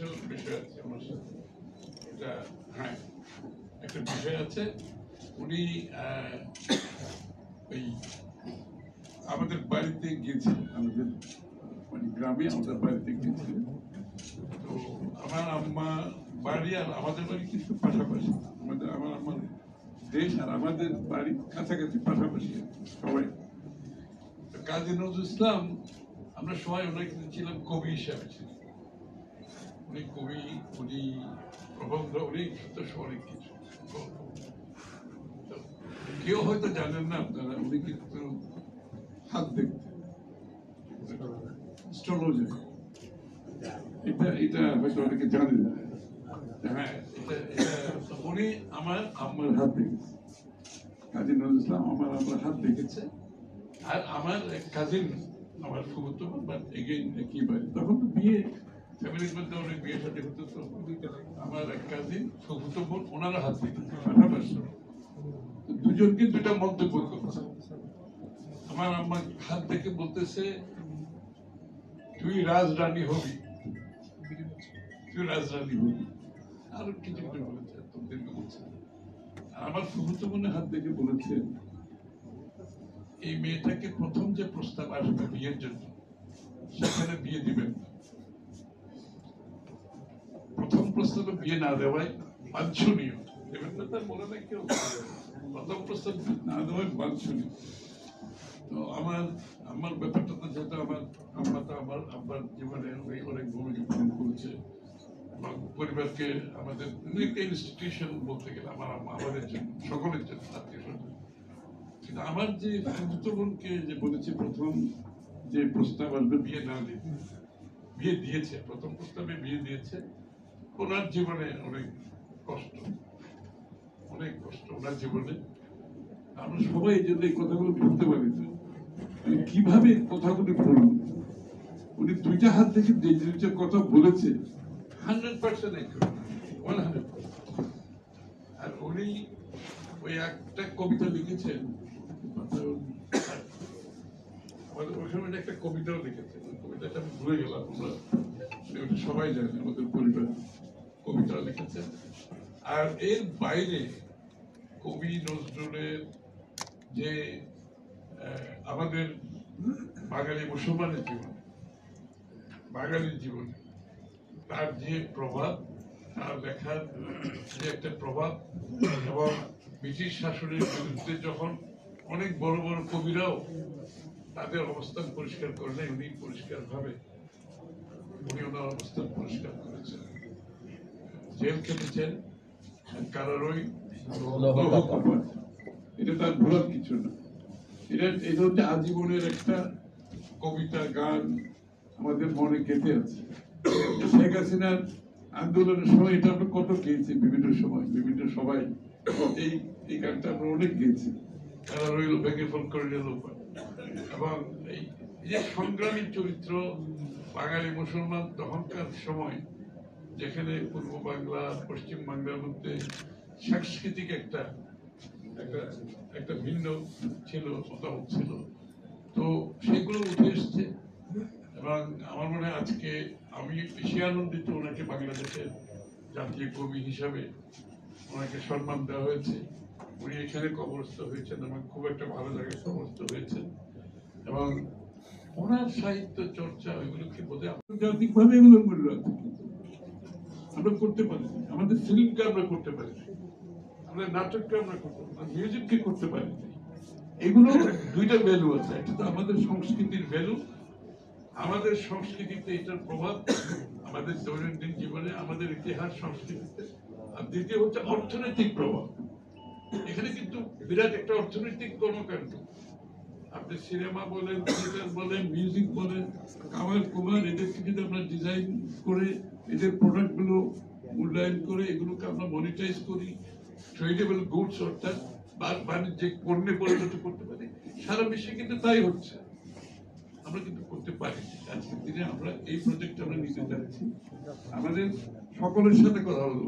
কিছু বিষয় আছে আমার সাথে। এটা হ্যাঁ একটা বিষয় আছে। উনি ওই আমাদের বাড়িতে গিয়েছিলেন, আমাদের মানে গ্রামে আমাদের বাড়িতে গিয়েছিলেন। তো আমার আম্মা বাড়ি আর আমাদের বাড়ি কিন্তু পাশাপাশি। আমাদের, আমার আমার দেশ আর আমাদের বাড়ি কাছাকাছি পাশাপাশি সবাই। কাজী নজরুল ইসলাম, আমরা সবাই ওনাকে ছিলাম কবি হিসাবে। ছিলাম উনি কবি উনি প্রবন্ধ, উনি অনেক কিছু কেউ হয়তো জানেন না আপনারা, উনি কিন্তু হাত এটা এটা হয়তো অনেকে না। হ্যাঁ আমার আমার হাত দেখেছে। আর আমার কাজিন আমার তখন তো বিয়ে ফ্যামিলির মধ্যে অনেক বিয়ে সাথে হতো তো। আমার এক কাজিন বোন ওনারা হাত দুজনকে দুটা মন্তব্য করছে। আমার আম্মা হাত দেখে বলতেছে তুই রাজরানী হবি। তুই রাজরানী হবি। আরও কিছু কিছু বলেছে তোদেরকে বলছে। আমার ফুফুতো বোনে হাত দেখে বলেছে এই মেয়েটাকে প্রথম যে প্রস্তাব আসবে বিয়ের জন্য সেখানে বিয়ে দিবেন না। বিয়ে না দেওয়াই বাঞ্ছনীয় পরিবারকে আমাদের ইনস্টিটিউশন বলতে গেলে আমার আমাদের সকলের জন্য কিন্তু আমার যে বোনকে যে বলেছে প্রথম যে প্রস্তাব আসবে বিয়ে না দিয়ে বিয়ে দিয়েছে প্রথম প্রস্তাবে বিয়ে দিয়েছে ওনার জীবনে অনেক কষ্ট অনেক কষ্ট ওনার জীবনে। আমরা সবাই এই জন্য এই কথাগুলো বলতে পারি কীভাবে কথাগুলি বলুন উনি দুইটা হাত থেকে যে দুইটা কথা বলেছে হান্ড্রেড পার্সেন্ট ওয়ান আর উনি ওই একটা কবিতা লিখেছেন আমাদের ওই সময় একটা কবিতাও লিখেছেন কবিতাটা আমি ভুলে গেলাম, আমরা সবাই জানে আমাদের লিখেছেন আর এর বাইরে কবি নজরুলের যে আমাদের বাঙালি মুসলমানের জীবন, বাঙালির জীবনে, তার যে প্রভাব, তার লেখার যে একটা প্রভাব, এবং ব্রিটিশ শাসনের বিরুদ্ধে যখন অনেক বড় বড় কবিরাও তাদের অবস্থান পরিষ্কার করে নাই, উনি পরিষ্কার ভাবে উনি ওনার অবস্থান পরিষ্কার করেছেন। জেল খেটেছেন কারারই এটা তার ভোলার কিছু না। এটা এটা হচ্ছে আজীবনের একটা কবিতা গান আমাদের মনে গেঁথে আছে। শেখ হাসিনার আন্দোলনের সময় এটা আমরা কত গেয়েছি বিভিন্ন সময় বিভিন্ন সবাই এই এই গানটা আমরা অনেক গেয়েছি। তারা রইল ভেঙে ফোন করে নিল এবং এই এই যে সংগ্রামী চরিত্র বাঙালি মুসলমান তখনকার সময় যেখানে পূর্ব বাংলা, পশ্চিম বাংলার মধ্যে সাংস্কৃতিক একটা একটা একটা ভিন্ন ছিল, মতামত ছিল। তো সেগুলো উঠে এসছে এবং আমার মনে হয় আজকে আমি বেশি আনন্দিত ওনাকে বাংলাদেশের জাতীয় কবি হিসাবে ওনাকে সম্মান দেওয়া হয়েছে। উনি এখানে কবরস্থ হয়েছেন এবং খুব একটা ভালো জায়গায় কবরস্থ হয়েছেন। এবং ওনার সাহিত্য চর্চা ওইগুলোকে বোধ আন্তর্জাতিকভাবে এগুলো মূল্য আছে। আমরা করতে পারি। আমাদের ফিল্মকে আমরা করতে পারি। আমরা নাটককে আমরা করতে পারি। মিউজিককে করতে পারি। এগুলো দুইটা ভ্যালু আছে। একটা তো আমাদের সংস্কৃতির ভ্যালু আমাদের সংস্কৃতিতে এটার প্রভাব আমাদের দৈনন্দিন জীবনে, আমাদের ইতিহাস, সংস্কৃতিতে। আর দ্বিতীয় হচ্ছে অর্থনৈতিক প্রভাব। এখানে কিন্তু বিরাট একটা অর্থনৈতিক কর্মকাণ্ড। আপনি সিনেমা বলেন, থিয়েটার বলেন মিউজিক বলেন, কামাল কুমার এদেরকে যদি আমরা ডিজাইন করে এদের প্রোডাক্টগুলো মূল্যায়ন করে, এগুলোকে আমরা মনিটাইজ করি ট্রেডেবল গুডস অর্থাৎ বাণিজ্যিক পণ্যে পরিণত করতে পারি। সারা বিশ্বে কিন্তু তাই হচ্ছে। আমরা কিন্তু করতে পারি আজকের দিনে আমরা এই প্রজেক্ট আমরা নিতে যাচ্ছি। আমাদের সকলের সাথে কথা বলব।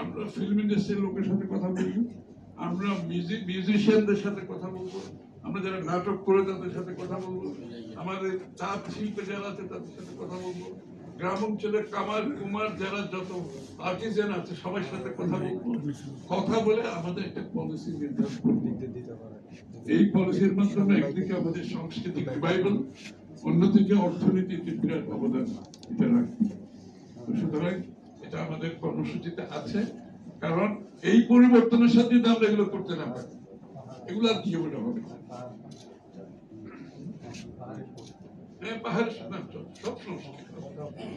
আমরা ফিল্ম ইন্ডাস্ট্রির লোকের সাথে কথা বলব। আমরা মিউজিশিয়ানদের সাথে কথা বলব। আমরা যারা নাটক করে তাদের সাথে কথা বলব। আমাদের তাঁত শিল্পে যারা আছে তাদের সাথে কথা বলব। গ্রাম অঞ্চলের কামার কুমার, যারা যত আর্টিজেন আছে, সবার সাথে কথা বলব কথা বলে আমাদের একটা পলিসি এই পলিসির মাধ্যমে একদিকে আমাদের সাংস্কৃতিক রিভাইভাল অন্যদিকে অর্থনীতিতে বিরাট অবদান এটা রাখবে সুতরাং এটা আমাদের কর্মসূচিতে আছে, কারণ এই পরিবর্তনের সাথে যদি আমরা এগুলো করতে না পারি, এগুলো আর জীবনে হবে?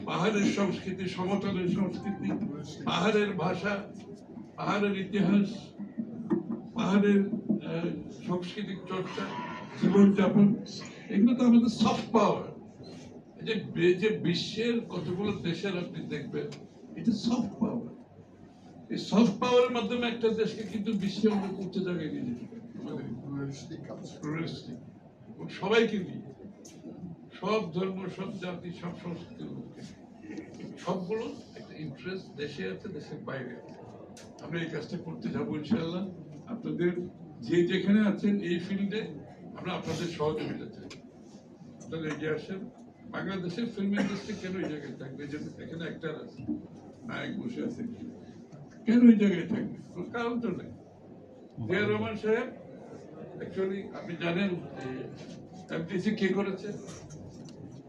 পাহাড়ের সংস্কৃতি সমতলের সংস্কৃতি পাহাড়ের ভাষা পাহাড়ের ইতিহাস পাহাড়ের সাংস্কৃতিক চর্চা জীবনযাপন এগুলো তো আমাদের সফট পাওয়ার যে যে বিশ্বের কতগুলো দেশের আপনি দেখবেন এটা সফট পাওয়ার এই সফট পাওয়ারের মাধ্যমে একটা দেশকে কিন্তু বিশ্বে অনেক উচ্চ জায়গায় নিয়ে যেতে পারে। সবাইকে নিয়ে। সব ধর্ম, সব জাতি, সব সংস্কৃতির লোককে। সবগুলো একটা ইন্টারেস্ট দেশে আছে, দেশের বাইরে আছে। আমরা এই কাজটা করতে যাব ইনশাল্লাহ আপনাদের যে যেখানে আছেন এই ফিল্ডে আমরা আপনাদের সহযোগিতা চাই। আপনারা এগিয়ে আসেন। বাংলাদেশের ফিল্ম ইন্ডাস্ট্রি কেন এই জায়গায় থাকবে? যে এখানে একটা আছে, নায়ক বসে আছে। কেন ওই জায়গায় থাকবে? কোনো কারণ তো নেই। জিয়া রহমান সাহেব অ্যাকচুয়ালি আপনি জানেন এফডিসি কে করেছে?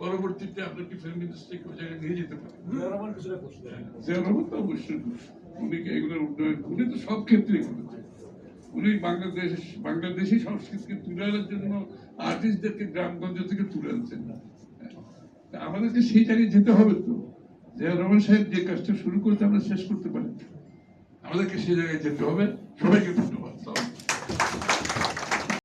পরবর্তীতে আপনার কি ফিল্ম ইন্ডাস্ট্রিকে ওই জায়গায় নিয়ে যেতে পারে। জিয়া রহমান তো অবশ্যই উনি কি এগুলোর উন্নয়ন উনি তো সব ক্ষেত্রেই করেছেন। উনি বাংলাদেশ বাংলাদেশি সংস্কৃতিকে তুলে আনার জন্য আর্টিস্টদেরকে গ্রামগঞ্জ থেকে তুলে আনছেন তা আমাদেরকে সেই জায়গায় যেতে হবে তো। জিয়া রহমান সাহেব যে কাজটা শুরু করতে আমরা শেষ করতে পারি আমাদেরকে সেই জায়গায় যেতে হবে। সবাইকে ধন্যবাদ।